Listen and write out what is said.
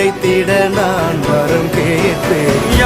கிடைத்திட நான் வரம் கேட்பேன்